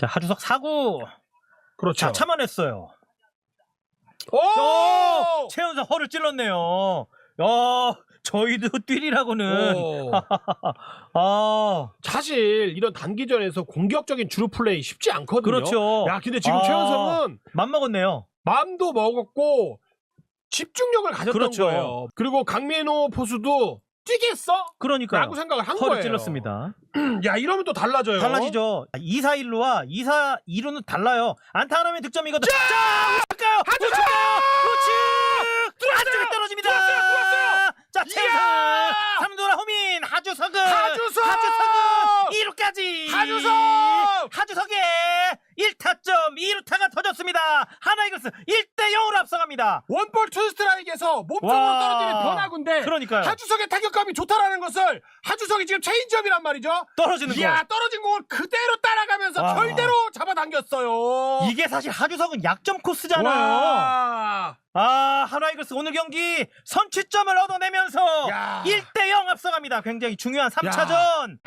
자, 하주석 사구. 그렇죠. 자, 참아냈어요. 오! 오! 최연석 허를 찔렀네요. 야, 저희도 뛰리라고는. 오. 아, 사실 이런 단기전에서 공격적인 주루 플레이 쉽지 않거든요. 그렇죠. 야, 근데 지금 아. 최현성은 맘먹었네요. 마음도 먹었고 집중력을 가졌던 그렇죠. 거예요. 그리고 강민호 포수도 뛰겠어? 그러니까요. 라고 생각을 한 허를 거예요. 찔렀습니다. 야, 이러면 또 달라져요. 달라지죠. 2사 1루와 2사 2루는 달라요. 안타 하나면 득점이거든. 자, 우측가요. 하주석! 우측! 안쪽에 떨어집니다. 들어왔어요, 들어왔어요! 자, 최선 이야! 3루라 호민 하주석은 하주석! 하주석은 2루까지 하주석! 하주석의 1타점 2루타가 터졌습니다. 하나 이글스 1대 0으로 앞서갑니다. 원볼 투 스트라이크에서 몸쪽으로 와. 떨어지는 변화구인데 그러니까요. 하주석의 타격감이 좋다라는 것을 하주석이 지금 체인지업이란 말이죠. 떨어지는 거. 이야 떨어진 공을 그대로 따라가면서 와. 결대로 잡아당겼어요. 이게 사실 하주석은 약점 코스잖아요. 와. 아, 하나이글스 오늘 경기 선취점을 얻어내면서 야. 1대 0 앞서갑니다. 굉장히 중요한 3차전.